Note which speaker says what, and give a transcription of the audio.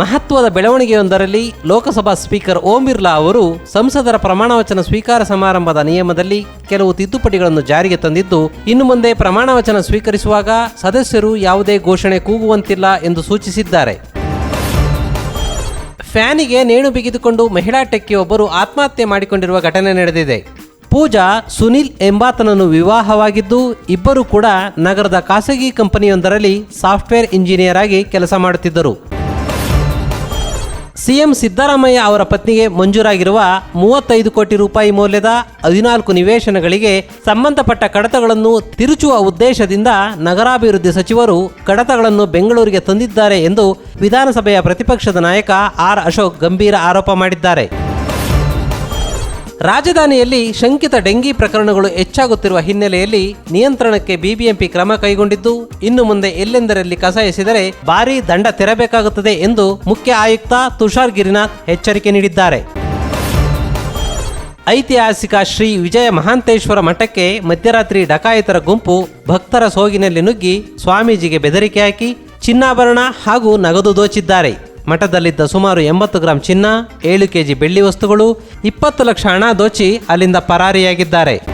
Speaker 1: ಮಹತ್ವದ ಬೆಳವಣಿಗೆಯೊಂದರಲ್ಲಿ ಲೋಕಸಭಾ ಸ್ಪೀಕರ್ ಓಂ ಬಿರ್ಲಾ ಅವರು ಸಂಸದರ ಪ್ರಮಾಣವಚನ ಸ್ವೀಕಾರ ಸಮಾರಂಭದ ನಿಯಮದಲ್ಲಿ ಕೆಲವು ತಿದ್ದುಪಡಿಗಳನ್ನು ಜಾರಿಗೆ ತಂದಿದ್ದು, ಇನ್ನು ಮುಂದೆ ಪ್ರಮಾಣವಚನ ಸ್ವೀಕರಿಸುವಾಗ ಸದಸ್ಯರು ಯಾವುದೇ ಘೋಷಣೆ ಕೂಗುವಂತಿಲ್ಲ ಎಂದು ಸೂಚಿಸಿದ್ದಾರೆ. ಫ್ಯಾನಿಗೆ ನೇಣು ಬಿಗಿದುಕೊಂಡು ಮಹಿಳಾ ಟೆಕ್ಕಿಯೊಬ್ಬರು ಆತ್ಮಹತ್ಯೆ ಮಾಡಿಕೊಂಡಿರುವ ಘಟನೆ ನಡೆದಿದೆ. ಪೂಜಾ, ಸುನಿಲ್ ಎಂಬಾತನನ್ನು ವಿವಾಹವಾಗಿದ್ದು, ಇಬ್ಬರು ಕೂಡ ನಗರದ ಖಾಸಗಿ ಕಂಪನಿಯೊಂದರಲ್ಲಿ ಸಾಫ್ಟ್ವೇರ್ ಇಂಜಿನಿಯರ್ ಆಗಿ ಕೆಲಸ ಮಾಡುತ್ತಿದ್ದರು. ಸಿಎಂ ಸಿದ್ದರಾಮಯ್ಯ ಅವರ ಪತ್ನಿಗೆ ಮಂಜೂರಾಗಿರುವ ಮೂವತ್ತೈದು ಕೋಟಿ ರೂಪಾಯಿ ಮೌಲ್ಯದ ಹದಿನಾಲ್ಕು ನಿವೇಶನಗಳಿಗೆ ಸಂಬಂಧಪಟ್ಟ ಕಡತಗಳನ್ನು ತಿರುಚುವ ಉದ್ದೇಶದಿಂದ ನಗರಾಭಿವೃದ್ಧಿ ಸಚಿವರು ಕಡತಗಳನ್ನು ಬೆಂಗಳೂರಿಗೆ ತಂದಿದ್ದಾರೆ ಎಂದು ವಿಧಾನಸಭೆಯ ಪ್ರತಿಪಕ್ಷದ ನಾಯಕ ಆರ್ ಅಶೋಕ್ ಗಂಭೀರ ಆರೋಪ ಮಾಡಿದ್ದಾರೆ. ರಾಜಧಾನಿಯಲ್ಲಿ ಶಂಕಿತ ಡೆಂಗಿ ಪ್ರಕರಣಗಳು ಹೆಚ್ಚಾಗುತ್ತಿರುವ ಹಿನ್ನೆಲೆಯಲ್ಲಿ ನಿಯಂತ್ರಣಕ್ಕೆ ಬಿಬಿಎಂಪಿ ಕ್ರಮ ಕೈಗೊಂಡಿದ್ದು, ಇನ್ನು ಮುಂದೆ ಎಲ್ಲೆಂದರಲ್ಲಿ ಕಸ ಎಸೆದರೆ ಭಾರೀ ದಂಡ ತೆರಬೇಕಾಗುತ್ತದೆ ಎಂದು ಮುಖ್ಯ ಆಯುಕ್ತ ತುಷಾರ್ ಗಿರಿನಾಥ್ ಎಚ್ಚರಿಕೆ ನೀಡಿದ್ದಾರೆ. ಐತಿಹಾಸಿಕ ಶ್ರೀ ವಿಜಯ ಮಹಾಂತೇಶ್ವರ ಮಠಕ್ಕೆ ಮಧ್ಯರಾತ್ರಿ ಡಕಾಯಿತರ ಗುಂಪು ಭಕ್ತರ ಸೋಗಿನಲ್ಲಿ ನುಗ್ಗಿ ಸ್ವಾಮೀಜಿಗೆ ಬೆದರಿಕೆ ಹಾಕಿ ಚಿನ್ನಾಭರಣ ಹಾಗೂ ನಗದು ದೋಚಿದ್ದಾರೆ. ಮಠದಲ್ಲಿದ್ದ ಸುಮಾರು ಎಂಬತ್ತು ಗ್ರಾಂ ಚಿನ್ನ, ಏಳು ಕೆಜಿ ಬೆಳ್ಳಿ ವಸ್ತುಗಳು, ಇಪ್ಪತ್ತು ಲಕ್ಷ ಹಣ ದೋಚಿ ಅಲ್ಲಿಂದ ಪರಾರಿಯಾಗಿದ್ದಾರೆ.